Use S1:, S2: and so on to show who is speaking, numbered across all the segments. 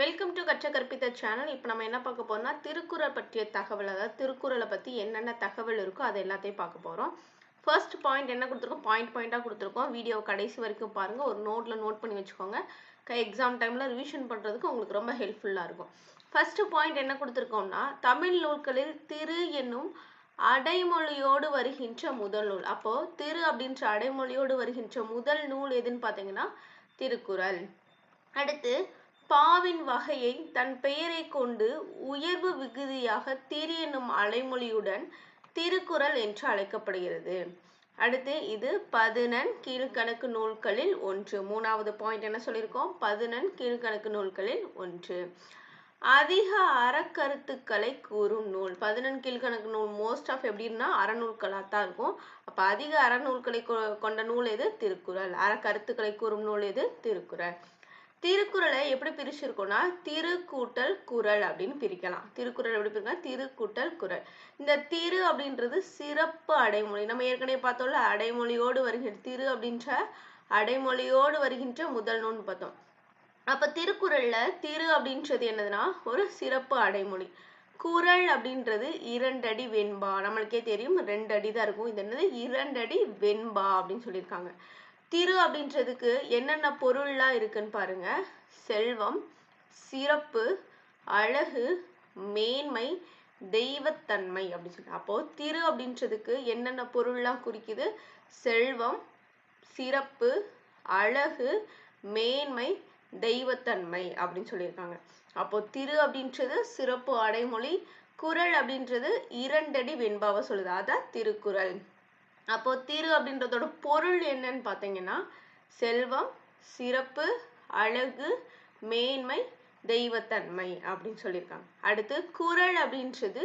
S1: Welcome to கற்ற கற்பித்த channel இப்போ நம்ம என்ன பார்க்க போறோம்னா திருக்குறள் பற்றிய தகவல் அதாவது திருக்குறளை பற்றி என்னென்ன தகவல் இருக்கோ அது எல்லாத்தையும் பார்க்க போகிறோம் ஃபர்ஸ்ட் பாயிண்ட் என்ன கொடுத்துருக்கோம்? பாயிண்ட் பாயிண்டாக கொடுத்துருக்கோம். வீடியோ கடைசி வரைக்கும் பாருங்கள் ஒரு நோட்டில் நோட் பண்ணி வச்சுக்கோங்க. எக்ஸாம் டைமில் ரிவிஷன் பண்ணுறதுக்கு உங்களுக்கு ரொம்ப ஹெல்ப்ஃபுல்லாக இருக்கும். ஃபர்ஸ்ட் பாயிண்ட் என்ன கொடுத்துருக்கோம்னா தமிழ் நூல்களில் திரு என்னும் அடைமொழியோடு வருகின்ற முதல் நூல். அப்போ திரு அப்படின்ற அடைமொழியோடு வருகின்ற முதல் நூல் எதுன்னு பார்த்தீங்கன்னா திருக்குறள். அடுத்து பாவின் வகையை தன் பெயரை கொண்டு உயர்வு விகுதியாக திரு என்னும் அலைமொழியுடன் திருக்குறள் என்று அழைக்கப்படுகிறது. அடுத்து இது பதினெண் கீழ்கணக்கு நூல்களில் ஒன்று. மூணாவது பாயிண்ட் என்ன சொல்லியிருக்கோம்? பதினெண் கீழ்கணக்கு நூல்களில் ஒன்று. அதிக அறக்கருத்துக்களை கூறும் நூல். பதினெண் கீழ்கணக்கு நூல் மோஸ்ட் ஆஃப் எப்படின்னா அறநூல்களாக தான் இருக்கும். அப்போ அதிக அறநூல்களை கொ- கொண்ட நூல் எது? திருக்குறள். அறக்கருத்துக்களை கூறும் நூல் எது? திருக்குறள். திருக்குறளை எப்படி பிரிச்சிருக்கோம்னா திருக்கூட்டல் குரல் குறள் அப்படின்னு பிரிக்கலாம். திருக்குறள் எப்படி பிரிக்கலாம்? திருக்கூட்டல் குரல் குறள். இந்த திரு அப்படின்றது சிறப்பு அடைமொழி. நம்ம ஏற்கனவே பார்த்தோம்ல அடைமொழியோடு வருகின்ற திரு அப்படின்ற அடைமொழியோடு வருகின்ற முதல் நூல்னு பார்த்தோம். அப்ப திருக்குறள்ல திரு அப்படின்றது என்னதுன்னா ஒரு சிறப்பு அடைமொழி. குறள் அப்படின்றது இரண்டடி வெண்பா. நம்மளுக்கே தெரியும் ரெண்டு அடி தான் இருக்கும். இது என்னது? இரண்டடி வெண்பா அப்படின்னு சொல்லியிருக்காங்க. திரு அப்படின்றதுக்கு என்னென்ன பொருள்லாம் இருக்குன்னு பாருங்க. செல்வம் சிறப்பு அழகு மேன்மை தெய்வத்தன்மை அப்படின்னு சொல்லி அப்போ திரு அப்படின்றதுக்கு என்னென்ன பொருள்லாம் குறிக்குது? செல்வம் சிறப்பு அழகு மேன்மை தெய்வத்தன்மை அப்படின்னு சொல்லியிருக்காங்க. அப்போ திரு அப்படின்றது சிறப்பு அடைமொழி குறள் அப்படின்றது இரண்டடி வெண்பாவை சொல்லுது. அதான் திருக்குறள். அப்போ திரு அப்படின்றதோட பொருள் என்னன்னு பார்த்தீங்கன்னா செல்வம் சிறப்பு அழகு மேன்மை தெய்வத்தன்மை அப்படின்னு சொல்லியிருக்காங்க. அடுத்து குறள் அப்படின்றது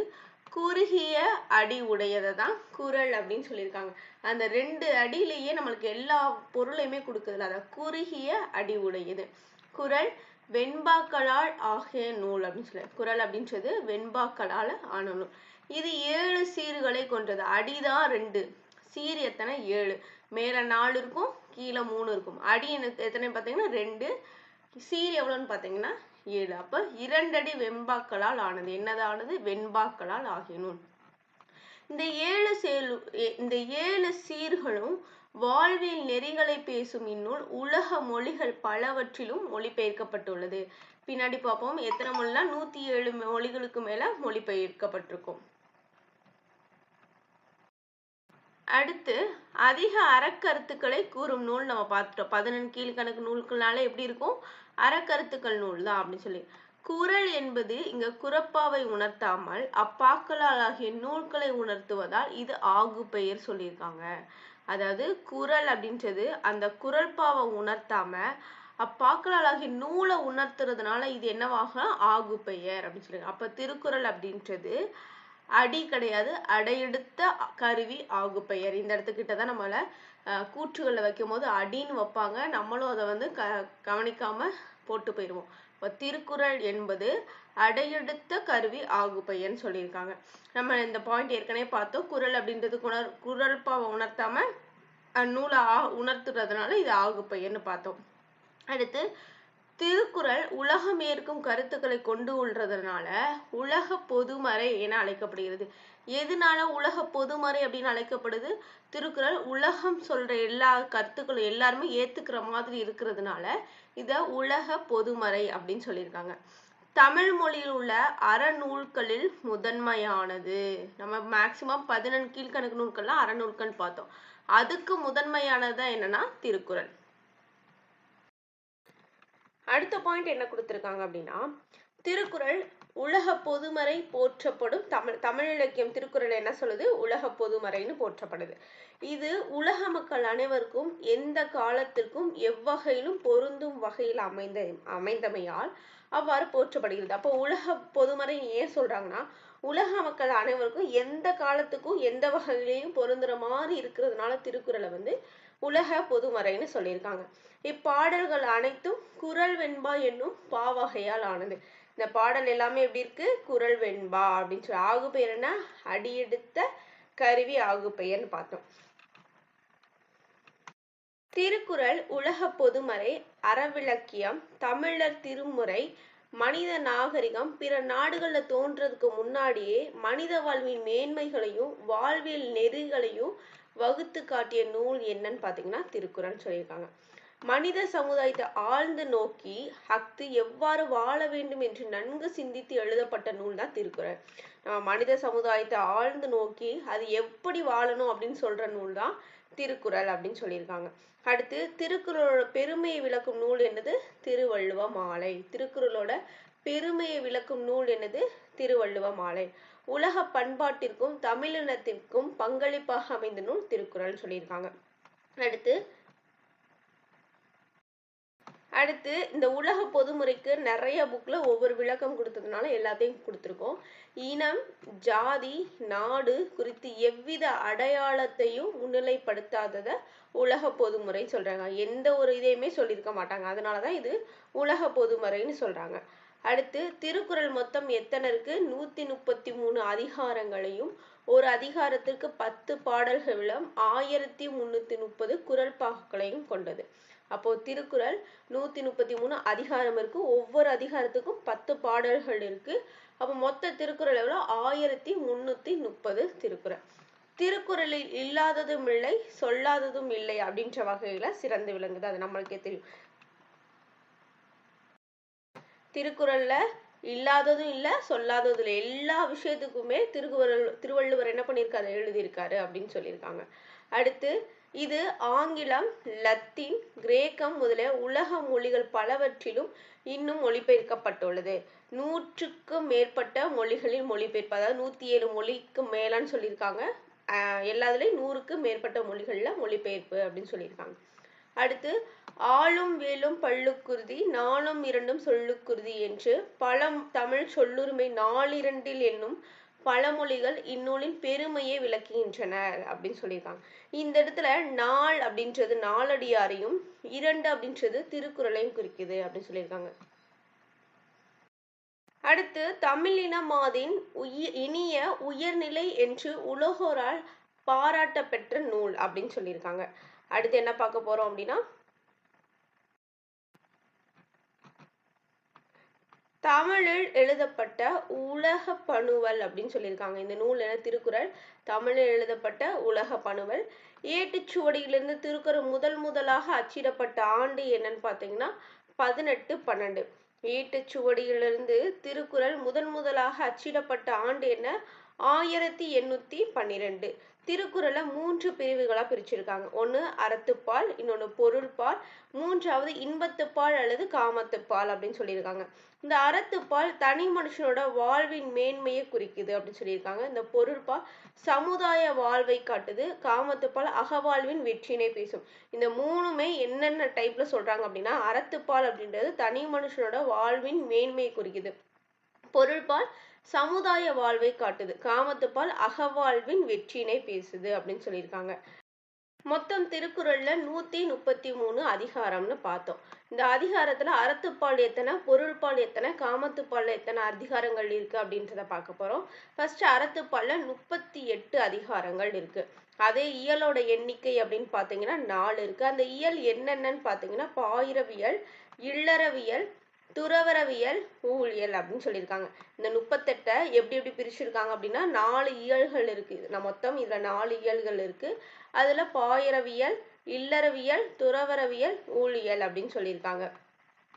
S1: குறுகிய அடி உடையதை தான் குறள் அப்படின்னு சொல்லியிருக்காங்க. அந்த ரெண்டு அடியிலேயே நம்மளுக்கு எல்லா பொருளையுமே கொடுக்குதுல அதான் குறுகிய அடி உடையது. குறள் வெண்பாக்களால் ஆகிய நூல் அப்படின்னு சொல்லி குறள் அப்படின்றது வெண்பாக்களால் ஆன நூல். இது ஏழு சீர்களை கொண்டது. அடிதான் ரெண்டு. சீர் எத்தனை ஏழு. மேலே நாலு இருக்கும் கீழே மூணு இருக்கும். அடி எத்தனை பார்த்தீங்கன்னா ரெண்டு. சீர் எவ்வளோன்னு பார்த்தீங்கன்னா ஏழு. அப்ப இரண்டடி வெண்பாக்களால் ஆனது. என்னதானது? வெண்பாக்களால் ஆகிய நூல். இந்த ஏழு சேலு இந்த ஏழு சீர்களும் வாழ்வில் நெறிகளை பேசும் இந்நூல் உலக மொழிகள் பலவற்றிலும் மொழிபெயர்க்கப்பட்டுள்ளது. பின்னாடி பார்ப்போம். எத்தனை மொழினா நூத்தி ஏழு மொழிகளுக்கு மேல மொழிபெயர்க்கப்பட்டிருக்கும். அடுத்து அதிக அறக்கருத்துக்களை கூறும் நூல் நம்ம பார்த்துட்டோம். பதினெண் கீழ்கணக்கு நூல்கள்னால எப்படி இருக்கும்? அறக்கருத்துக்கள் நூல் தான் அப்படின்னு சொல்லி. குறள் என்பது இங்க குறப்பாவை உணர்த்தாமல் அப்பாக்களால் ஆகிய நூல்களை உணர்த்துவதால் இது ஆகு பெயர் சொல்லியிருக்காங்க. அதாவது குறள் அப்படின்றது அந்த குரல்பாவை உணர்த்தாம அப்பாக்களால் ஆகிய நூலை உணர்த்துறதுனால இது என்னவாக ஆகு பெயர் அப்படின்னு சொல்லி. அப்ப திருக்குறள் அப்படின்றது அடி கிடையாது. அடையெடுத்த கருவி ஆகு பெயர் இந்த இடத்துக்கிட்ட தான் நம்மள கூற்றுகளில் வைக்கும் போது அடின்னு வைப்பாங்க. நம்மளும் அதை வந்து க கவனிக்காம போட்டு போயிடுவோம். இப்போ திருக்குறள் என்பது அடையெடுத்த கருவி ஆகு பெயர்னு சொல்லியிருக்காங்க. நம்ம இந்த பாயிண்ட் ஏற்கனவே பார்த்தோம். குறள் அப்படின்றது குணர் குறள்பாவை உணர்த்தாம நூலை ஆ- உணர்த்துறதுனால இது ஆகு பெயர்னு பார்த்தோம். அடுத்து திருக்குறள் உலகமேற்கும் கருத்துக்களை கொண்டு உள்ளதுனால உலக பொதுமறை என அழைக்கப்படுகிறது. எதனால உலக பொதுமறை அப்படின்னு அழைக்கப்படுது? திருக்குறள் உலகம் சொல்ற எல்லா கருத்துக்களும் எல்லாருமே ஏத்துக்கிற மாதிரி இருக்கிறதுனால இத உலக பொதுமறை அப்படின்னு சொல்லியிருக்காங்க. தமிழ் மொழியில் உள்ள அறநூல்களில் முதன்மையானது. நம்ம மேக்சிமம் பதினெண் கீழ்கணக்கு நூல்கள்லாம் அறநூல்கள் பார்த்தோம். அதுக்கு முதன்மையானது தான் என்னன்னா திருக்குறள். அடுத்த பாயிண்ட் என்ன கொடுத்துருக்காங்க அப்படின்னா திருக்குறள் உலக பொதுமறை போற்றப்படும் தமிழ் தமிழ் இலக்கியம் திருக்குறள் என்ன சொல்லுது? உலக பொதுமறைன்னு போற்றப்படுது. இது உலக மக்கள் அனைவருக்கும் எந்த காலத்திற்கும் எவ்வகையிலும் பொருந்தும் வகையில் அமைந்த அமைந்தமையால் அவ்வாறு போற்றப்படுகிறது. அப்போ உலக பொதுமறை ஏன் சொல்றாங்கன்னா உலக மக்கள் அனைவருக்கும் எந்த காலத்துக்கும் எந்த வகையிலையும் பொருந்துற மாதிரி இருக்கிறதுனால திருக்குறளை வந்து உலக பொதுமறைன்னு சொல்லியிருக்காங்க. இப்பாடல்கள் அனைத்தும் குரல் வெண்பா என்னும் பாவகையால் ஆனது. இந்த பாடல் எல்லாமே எப்படி இருக்கு? குரல் வெண்பா அப்படின்னு சொல்லி. ஆகு பெயர் என்ன? அடியெடுத்த கருவி ஆகு பெயர்னு பார்த்தோம். திருக்குறள் உலக பொதுமறை அறவிலக்கியம் தமிழர் திருமுறை மனித நாகரிகம் பிற நாடுகளில் தோன்றதுக்கு முன்னாடியே மனித வாழ்வின் மேன்மைகளையும் வாழ்வியல் நெறிகளையும் வகுத்து காட்டிய நூல் என்னன்னு பார்த்தீங்கன்னா திருக்குறள் சொல்லியிருக்காங்க. மனித சமுதாயத்தை ஆழ்ந்து நோக்கி அஃது எவ்வாறு வாழ வேண்டும் என்று நன்கு சிந்தித்து எழுதப்பட்ட நூல் தான் திருக்குறள். நம்ம மனித சமுதாயத்தை ஆழ்ந்து நோக்கி அது எப்படி வாழணும் அப்படின்னு சொல்ற நூல் தான் திருக்குறள் அப்படின்னு சொல்லியிருக்காங்க. அடுத்து திருக்குறளோட பெருமையை விளக்கும் நூல் என்னது? திருவள்ளுவ மாலை. திருக்குறளோட பெருமையை விளக்கும் நூல் என்னது? திருவள்ளுவ மாலை. உலக பண்பாட்டிற்கும் தமிழினத்திற்கும் பங்களிப்பாக அமைந்த நூல் திருக்குறள் சொல்லியிருக்காங்க. அடுத்து அடுத்து இந்த உலக பொதுமுறைக்கு நிறைய புக்ல ஒவ்வொரு விளக்கம் கொடுத்ததுனால எல்லாத்தையும் கொடுத்துருக்கோம். இனம் ஜாதி நாடு குறித்து எவ்வித அடையாளத்தையும் முன்னிலைப்படுத்தாதத உலக பொதுமுறைன்னு சொல்றாங்க. எந்த ஒரு இதையுமே சொல்லியிருக்க மாட்டாங்க. அதனாலதான் இது உலக பொதுமுறைன்னு சொல்றாங்க. அடுத்து திருக்குறள் மொத்தம் எத்தனை இருக்கு நூத்தி முப்பத்தி மூணு அதிகாரங்களையும் ஒரு அதிகாரத்திற்கு பத்து பாடல்களும் ஆயிரத்தி முன்னூத்தி முப்பது குரல் பாக்களையும் கொண்டது. அப்போ திருக்குறள் நூத்தி முப்பத்தி மூணு அதிகாரம் இருக்கு. ஒவ்வொரு அதிகாரத்துக்கும் பத்து பாடல்கள் இருக்கு. அப்போ மொத்த திருக்குறள் எவ்வளோ? ஆயிரத்தி முன்னூத்தி முப்பது திருக்குறள். திருக்குறளில் இல்லாததும் இல்லை சொல்லாததும் இல்லை அப்படின்ற வகையில சிறந்து விளங்குது. அது நம்மளுக்கே தெரியும். திருக்குறள்ல இல்லாததும் இல்ல சொல்லாததும் இல்லை. எல்லா விஷயத்துக்குமே திருக்குறள் திருவள்ளுவர் என்ன பண்ணியிருக்காரு எழுதியிருக்காரு அப்படின்னு சொல்லியிருக்காங்க. அடுத்து இது ஆங்கிலம் லத்தீன் கிரேக்கம் முதலிய உலக மொழிகள் பலவற்றிலும் இன்னும் மொழிபெயர்க்கப்பட்டுள்ளது. நூற்றுக்கும் மேற்பட்ட மொழிகளில் மொழிபெயர்ப்பு அதாவது நூத்தி ஏழு மொழிக்கு மேலான்னு சொல்லியிருக்காங்க. ஆஹ் எல்லாத்துலயும் நூறுக்கு மேற்பட்ட மொழிகளில் மொழிபெயர்ப்பு அப்படின்னு சொல்லியிருக்காங்க. அடுத்து ஆளும் வேலும் பள்ளுக்குருதி நாளும் இரண்டும் சொல்லுக்குருதி என்று பழம் தமிழ் சொல்லுரிமை நாளிரண்டில் என்னும் பழமொழிகள் இந்நூலின் பெருமையை விளக்குகின்றன அப்படின்னு சொல்லியிருக்காங்க. இந்த இடத்துல நாள் அப்படின்றது நாலடியாரையும் இரண்டு அப்படின்றது திருக்குறளையும் குறிக்குது அப்படின்னு சொல்லியிருக்காங்க. அடுத்து தமிழின மாதின் உய இனிய உயர்நிலை என்று உலகோரால் பாராட்ட பெற்ற நூல் அப்படின்னு சொல்லியிருக்காங்க. அடுத்து என்ன பார்க்க போறோம் அப்படின்னா? தமிழில் எழுதப்பட்ட உலக பணுவல் அப்படின்னு சொல்லியிருக்காங்க. இந்த நூல் என்ன? திருக்குறள். தமிழில் எழுதப்பட்ட உலக பணுவல். ஏட்டுச்சுவடியிலிருந்து திருக்குறள் முதல் முதலாக அச்சிடப்பட்ட ஆண்டு என்னன்னு பார்த்தீங்கன்னா பதினெட்டு பன்னெண்டு. ஏட்டுச்சுவடியிலிருந்து திருக்குறள் முதன் முதலாக அச்சிடப்பட்ட ஆண்டு என்ன? ஆயிரத்தி எண்ணூத்தி பன்னிரெண்டு. திருக்குறளை மூன்று பிரிவுகளா பிரிச்சிருக்காங்க. ஒன்னு அறத்துப்பால் இன்னொன்னு பொருள்பால் மூன்றாவது இன்பத்துப்பால் அல்லது காமத்துப்பால் அப்படின்னு சொல்லியிருக்காங்க. இந்த அறத்துப்பால் தனி மனுஷனோட வாழ்வின் மேன்மையை குறிக்குது அப்படின்னு சொல்லியிருக்காங்க. இந்த பொருள்பால் சமுதாய வாழ்வை காட்டுது காமத்துப்பால் அகவாழ்வின் வெற்றினை பேசும். இந்த மூணுமே என்னென்ன டைப்ல சொல்றாங்க அப்படின்னா அறத்துப்பால் அப்படின்றது தனி மனுஷனோட வாழ்வின் மேன்மையை குறிக்குது. பொருள்பால் சமுதாய வாழ்வை காட்டுது. காமத்துப்பால் அகவாழ்வின் வெற்றினை பேசுது அப்படின்னு சொல்லியிருக்காங்க. மொத்தம் திருக்குறள்ல நூத்தி முப்பத்தி மூணு அதிகாரம்னு பார்த்தோம். இந்த அதிகாரத்துல அறத்துப்பால் எத்தனை பொருள்பால் எத்தனை காமத்துப்பால் எத்தனை அதிகாரங்கள் இருக்கு அப்படின்றத பார்க்க போறோம். ஃபர்ஸ்ட் அறத்துப்பால்ல முப்பத்தி எட்டு அதிகாரங்கள் இருக்கு. அதே இயலோட எண்ணிக்கை அப்படின்னு பார்த்தீங்கன்னா நாலு இருக்கு. அந்த இயல் என்னென்னன்னு பார்த்தீங்கன்னா பாயிரவியல் இல்லறவியல் துறவரவியல் ஊழியல் அப்படின்னு சொல்லியிருக்காங்க. இந்த முப்பத்தெட்டை எப்படி எப்படி பிரிச்சிருக்காங்க அப்படின்னா நாலு இயல்கள் இருக்கு. நான் மொத்தம் இதுல நாலு இயல்கள் இருக்கு. அதுல பாயிரவியல் இல்லறவியல் துறவரவியல் ஊழியல் அப்படின்னு சொல்லியிருக்காங்க.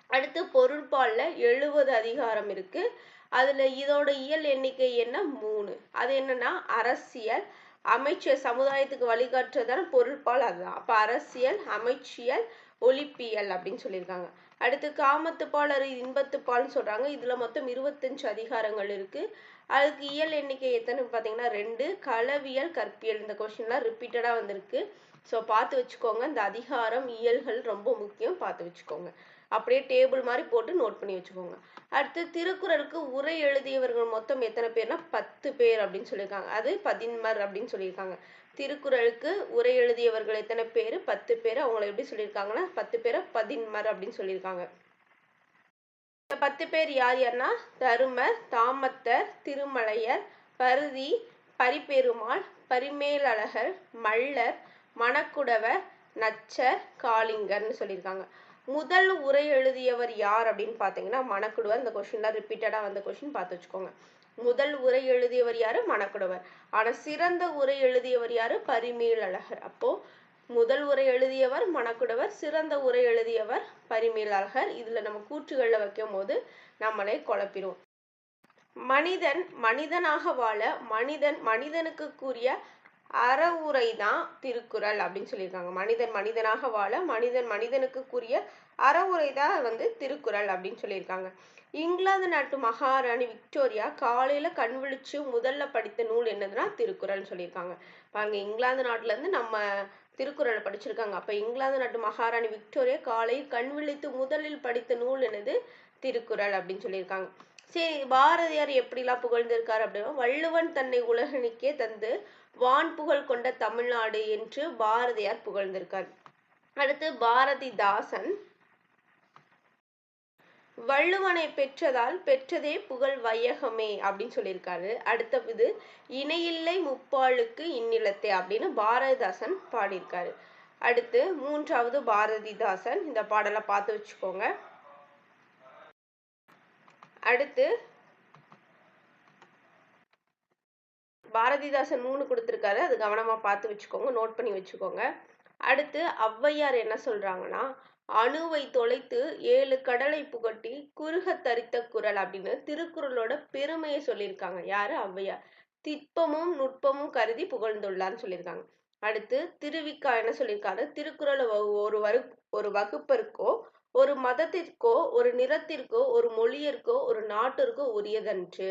S1: அடுத்து பொருட்பால்ல எழுபது அதிகாரம் இருக்கு. அதுல இதோட இயல் எண்ணிக்கை என்ன? மூணு. அது என்னன்னா அரசியல் அமைச்சர் சமுதாயத்துக்கு வழிகாட்டுறதான பொருட்பால் அதுதான். அப்ப அரசியல் அமைச்சியல் ஒலிப்பியல் அப்படின்னு சொல்லியிருக்காங்க. அடுத்து காமத்துப்பால் அரு இன்பத்துப்பால்னு சொல்றாங்க. இதுல மொத்தம் இருபத்தஞ்சு அதிகாரங்கள் இருக்கு. அதுக்கு இயல் எண்ணிக்கை எத்தனை? பார்த்தீங்கன்னா ரெண்டு. களவியல் கற்பியல். இந்த கொஸ்டின்லாம் ரிப்பீட்டடா வந்திருக்கு. ஸோ பார்த்து வச்சுக்கோங்க. இந்த அதிகாரம் இயல்கள் ரொம்ப முக்கியம். பார்த்து வச்சுக்கோங்க. அப்படியே டேபிள் மாதிரி போட்டு நோட் பண்ணி வச்சுக்கோங்க. அடுத்து திருக்குறளுக்கு உரை எழுதியவர்கள் மொத்தம் எத்தனை பேர்னா பத்து பேர் அப்படின்னு சொல்லியிருக்காங்க. அது பதின்மர் அப்படின்னு சொல்லியிருக்காங்க. திருக்குறளுக்கு உரை எழுதியவர்கள் எத்தனை பேர்? பத்து பேர். அவங்கள எப்படி சொல்லியிருக்காங்கன்னா பத்து பேரை பதின்மர் அப்படின்னு சொல்லியிருக்காங்க. இந்த பத்து பேர் யார் யாருன்னா தருமர் தாமத்தர் திருமலையர் பருதி பரிபெருமாள் பரிமேலழகர் மள்ளர் மணக்குடவர் நச்சர் காளிங்கர்னு சொல்லியிருக்காங்க. முதல் உரை எழுதியவர் யார் அப்படின்னு பார்த்தீங்கன்னா மணக்குடுவர். இந்த கொஷின்லாம் ரிப்பீட்டடாக வந்த கொஸ்டின் பார்த்து வச்சுக்கோங்க. முதல் உரை எழுதியவர் யாரு? மணக்குடுவர். ஆனா சிறந்த உரை எழுதியவர் யாரு? பரிமேல் அழகர். அப்போ முதல் உரை எழுதியவர் மணக்குடவர் சிறந்த உரை எழுதியவர் பரிமேல் அழகர். இதுல நம்ம கூற்றுகள்ல வைக்கும் போது நம்மளே குழப்பிடும் மனிதன் மனிதனாக வாழ மனிதன் மனிதனுக்கு கூறிய அறவுரை தான் திருக்குறள் அப்படின்னு சொல்லியிருக்காங்க. மனிதன் மனிதனாக வாழ மனிதன் மனிதனுக்குரிய அறவுரைதான் அறவுரை தான் வந்து திருக்குறள் அப்படின்னு சொல்லியிருக்காங்க. இங்கிலாந்து நாட்டு மகாராணி விக்டோரியா காலையில கண் விழிச்சு முதல்ல படித்த நூல் என்னதுன்னா திருக்குறள்னு சொல்லியிருக்காங்க. பாருங்க இங்கிலாந்து நாட்டுல இருந்து நம்ம திருக்குறளை படிச்சிருக்காங்க. அப்ப இங்கிலாந்து நாட்டு மகாராணி விக்டோரியா காலையில் கண் விழித்து முதலில் படித்த நூல் என்னது? திருக்குறள் அப்படின்னு சொல்லியிருக்காங்க. சரி பாரதியார் எப்படிலாம் புகழ்ந்திருக்காரு அப்படின்னா வள்ளுவன் தன்னை உலகனுக்கே தந்து வான் புகழ் கொண்ட தமிழ்நாடு என்று பாரதியார் புகழ்ந்திருக்கார். அடுத்து பாரதிதாசன். வள்ளுவனை பெற்றதால் பெற்றதே புகழ் வையகமே அப்படின்னு சொல்லியிருக்காரு. அடுத்த இது இணையில்லை முப்பாளுக்கு இந்நிலத்தை அப்படின்னு பாரதிதாசன் பாடியிருக்காரு. அடுத்து மூன்றாவது பாரதிதாசன் இந்த பாடலை பார்த்து வச்சுக்கோங்க. அடுத்து பாரதிதாசன் மூணு கொடுத்துருக்காரு. அது கவனமா பார்த்து வச்சுக்கோங்க. நோட் பண்ணி வச்சுக்கோங்க. அடுத்து ஔவையார் என்ன சொல்றாங்கன்னா அணுவை தொலைத்து ஏழு கடலை புகட்டி குறுக தரித்த குரல் அப்படின்னு திருக்குறளோட பெருமையை சொல்லியிருக்காங்க. யாரு? ஔவையார். திட்பமும் நுட்பமும் கருதி புகழ்ந்துள்ளார்னு சொல்லியிருக்காங்க. அடுத்து திருவிக்கா என்ன சொல்லியிருக்காரு? திருக்குறள் ஒரு வரு ஒரு வகுப்பிற்கோ ஒரு மதத்திற்கோ ஒரு நிறத்திற்கோ ஒரு மொழியிற்கோ ஒரு நாட்டிற்கோ உரியதன்று.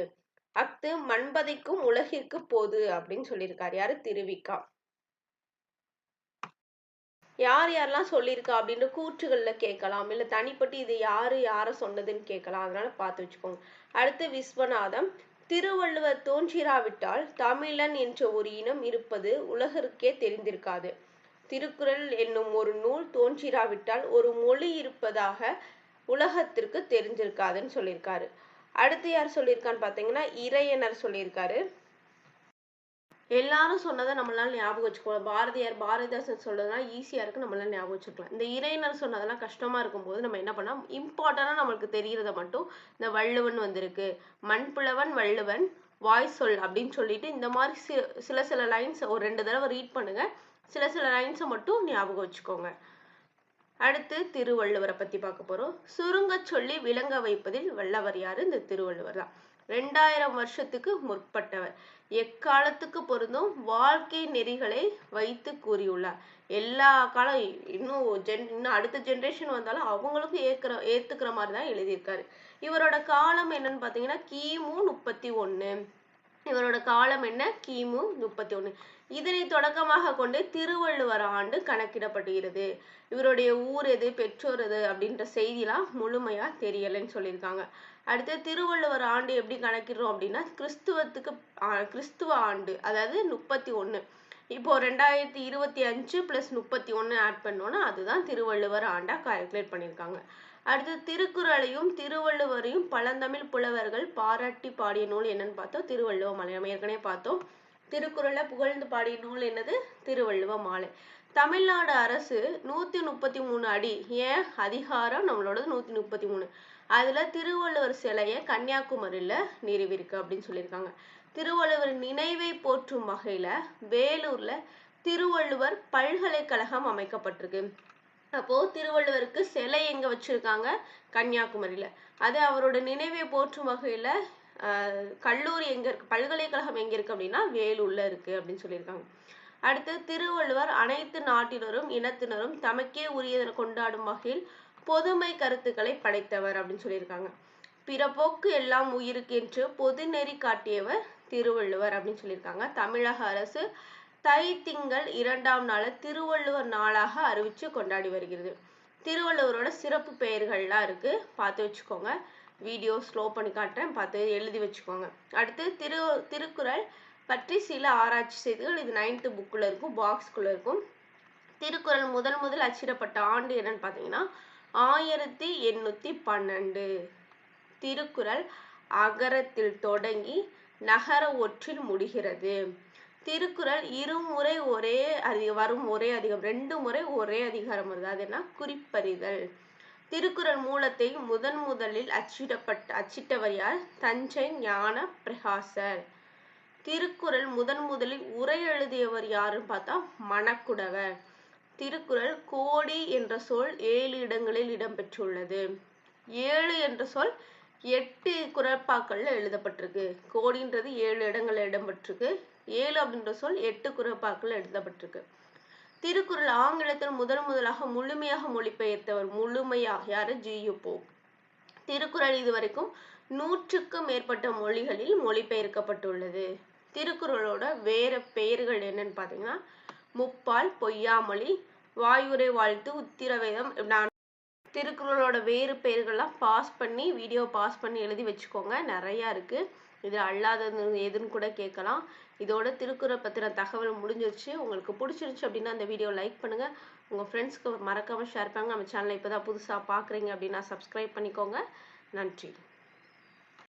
S1: அஃது மண்பதைக்கும் உலகிற்கு போது அப்படின்னு சொல்லியிருக்காரு. யாரு? திருவிக்கா. யார் யாரெல்லாம் சொல்லியிருக்கா அப்படின்னு கூற்றுகள்ல கேட்கலாம். இல்ல தனிப்பட்டு இது யாரு யார சொன்னதுன்னு கேட்கலாம். அதனால பார்த்து வச்சுக்கோங்க. அடுத்து விஸ்வநாதம். திருவள்ளுவர் தோன்றிராவிட்டால் தமிழன் என்ற ஒரு இனம் இருப்பது உலகிற்கே தெரிந்திருக்காது. திருக்குறள் என்னும் ஒரு நூல் தோன்றிராவிட்டால் ஒரு மொழி இருப்பதாக உலகத்திற்கு தெரிஞ்சிருக்காதுன்னு சொல்லியிருக்காரு. அடுத்து யார் சொல்லியிருக்கான்னு பார்த்தீங்கன்னா இறையனர் சொல்லியிருக்காரு. எல்லாரும் சொன்னதை நம்மளால ஞாபகம் வச்சுக்கோ பாரதியார் பாரதிதாசன் சொல்றதுனா ஈஸியா இருக்கு நம்மளால ஞாபகம் வச்சுக்கலாம். இந்த இறையினர் சொன்னதெல்லாம் கஷ்டமா இருக்கும்போது நம்ம என்ன பண்ணலாம்? இம்பார்ட்டண்டா நம்மளுக்கு தெரியறத மட்டும் இந்த வள்ளுவன் வந்திருக்கு. மண்புலவன் வள்ளுவன் வாய் சொல் அப்படின்னு சொல்லிட்டு இந்த மாதிரி சில சில லைன்ஸ் ஒரு ரெண்டு தடவை ரீட் பண்ணுங்க. சில சில லைன்ஸை மட்டும் ஞாபகம் வச்சுக்கோங்க. அடுத்து திருவள்ளுவரை பத்தி பார்க்க போறோம். சுருங்க சொல்லி விளங்க வைப்பதில் வல்லவர் யாரு? இந்த திருவள்ளுவர் தான். ரெண்டாயிரம் வருஷத்துக்கு முற்பட்டவர். எக்காலத்துக்கு பொருந்தும்? வாழ்க்கை நெறிகளை வைத்து கூறியுள்ளார். எல்லா காலம் இன்னும் ஜென் இன்னும் அடுத்த ஜென்ரேஷன் வந்தாலும் அவங்களுக்கும் ஏற்கிற ஏத்துக்கிற மாதிரி தான் எழுதியிருக்காரு. இவரோட காலம் என்னன்னு பார்த்தீங்கன்னா கிமு முப்பத்தி ஒண்ணு. இவரோட காலம் என்ன? கிமு முப்பத்தி ஒன்று இதனை தொடக்கமாக கொண்டு திருவள்ளுவர் ஆண்டு கணக்கிடப்படுகிறது இவருடைய ஊர் எது? பெற்றோர் எது? அப்படின்ற செய்திலாம் முழுமையா தெரியலைன்னு சொல்லியிருக்காங்க. அடுத்து திருவள்ளுவர் ஆண்டு எப்படி கணக்கிடுறோம் அப்படின்னா கிறிஸ்துவத்துக்கு கிறிஸ்துவ ஆண்டு அதாவது முப்பத்தி ஒன்று இப்போ ரெண்டாயிரத்தி இருபத்தி அஞ்சு பிளஸ் முப்பத்தி ஒன்று ஆட் பண்ணோன்னா அதுதான் திருவள்ளுவர் ஆண்டா கால்குலேட் பண்ணியிருக்காங்க. அடுத்து திருக்குறளையும் திருவள்ளுவரையும் பழந்தமிழ் புலவர்கள் பாராட்டி பாடிய நூல் என்னன்னு பார்த்தோம். திருவள்ளுவ மாலை. நம்ம ஏற்கனவே பார்த்தோம். திருக்குறளை புகழ்ந்து பாடிய நூல் என்னது? திருவள்ளுவ மாலை. தமிழ்நாடு அரசு நூத்தி முப்பத்தி மூணு அடி ஏன்? அதிகாரம் நம்மளோடது நூத்தி முப்பத்தி மூணு. அதுல திருவள்ளுவர் சிலையை கன்னியாகுமரியில நிறுவிருக்கு அப்படின்னு சொல்லியிருக்காங்க. திருவள்ளுவர் நினைவை போற்றும் வகையில வேலூர்ல திருவள்ளுவர் பல்கலைக்கழகம் அமைக்கப்பட்டிருக்கு. அப்போ திருவள்ளுவருக்கு சிலை எங்க வச்சிருக்காங்க? கன்னியாகுமரியில. அது அவரோட நினைவை போற்றும் வகையில கல்லூரி எங்க இருக்கு பல்கலைக்கழகம் எங்க இருக்கு அப்படின்னா வேலூர்ல இருக்கு அப்படின்னு சொல்லியிருக்காங்க. அடுத்து திருவள்ளுவர் அனைத்து நாட்டினரும் இனத்தினரும் தமக்கே உரியதென கொண்டாடும் வகையில் பொதுமை கருத்துக்களை படைத்தவர் அப்படின்னு சொல்லியிருக்காங்க. பிறப்போக்கு எல்லாம் உயிருக்கு என்று பொது நெறி காட்டியவர் திருவள்ளுவர் அப்படின்னு சொல்லியிருக்காங்க. தமிழக அரசு தை திங்கள் இரண்டாம் நாளை திருவள்ளுவர் நாளாக அறிவிச்சு கொண்டாடி வருகிறது. திருவள்ளுவரோட சிறப்பு பெயர்கள்லாம் இருக்கு. பார்த்து வச்சுக்கோங்க. வீடியோ ஸ்லோ பண்ணி காட்டுறேன். பார்த்து எழுதி வச்சுக்கோங்க. அடுத்து திரு திருக்குறள் பற்றி சில ஆராய்ச்சி செய்திகள். இது நைன்த்து புக்கில் இருக்கும் பாக்ஸ்குள்ளே இருக்கும். திருக்குறள் முதல் முதல் அச்சிடப்பட்ட ஆண்டு என்னன்னு பார்த்தீங்கன்னா ஆயிரத்தி எண்ணூற்றி பன்னெண்டு. திருக்குறள் அகரத்தில் தொடங்கி நகர ஒற்றில் முடிகிறது. திருக்குறள் இருமுறை ஒரே அதிக வரும் ஒரே அதிகம். ரெண்டு முறை ஒரே அதிகாரம் வருது. அது என்ன? குறிப்பறிதல். திருக்குறள் மூலத்தை முதன் முதலில் அச்சிடப்பட்ட அச்சிட்டவர் யார் தஞ்சை ஞான பிரகாசர். திருக்குறள் முதன் முதலில் உரை எழுதியவர் யாருன்னு பார்த்தா மணக்குடவர். திருக்குறள் கோடி என்ற சொல் ஏழு இடங்களில் இடம்பெற்றுள்ளது. ஏழு என்ற சொல் எட்டு குரப்பாக்கள்ல எழுதப்பட்டிருக்கு. கோடின்றது ஏழு இடங்கள்ல இடம்பெற்றிருக்கு. ஏழு அப்படின்ற சொல் எட்டு குரப்பாக்கள்ல எழுதப்பட்டிருக்கு. திருக்குறள் ஆங்கிலத்தில் முதன் முதலாக முழுமையாக மொழிபெயர்த்தவர் முழுமையாக யாரு? ஜியு போப் திருக்குறள் இதுவரைக்கும் நூற்றுக்கும் மேற்பட்ட மொழிகளில் மொழிபெயர்க்கப்பட்டுள்ளது. திருக்குறளோட வேற பெயர்கள் என்னன்னு பார்த்தீங்கன்னா முப்பால் பொய்யாமொழி வாயுரை வாழ்த்து உத்திரவேதம் நான் திருக்குறளோட வேறு பெயர்கள்லாம் பாஸ் பண்ணி வீடியோ பாஸ் பண்ணி எழுதி வச்சுக்கோங்க. நிறையா இருக்கு. இது அல்லாதது எதுன்னு கூட கேட்கலாம். இதோட திருக்குறள் பற்றின தகவல் முடிஞ்சிருச்சு. உங்களுக்கு பிடிச்சிருச்சு அப்படின்னா அந்த வீடியோ லைக் பண்ணுங்க. உங்க ஃப்ரெண்ட்ஸ்க்கு மறக்காம ஷேர் பண்ணுங்க. நம்ம சேனலை இப்போதான் புதுசாக பார்க்குறீங்க அப்படின்னா சப்ஸ்கிரைப் பண்ணிக்கோங்க. நன்றி.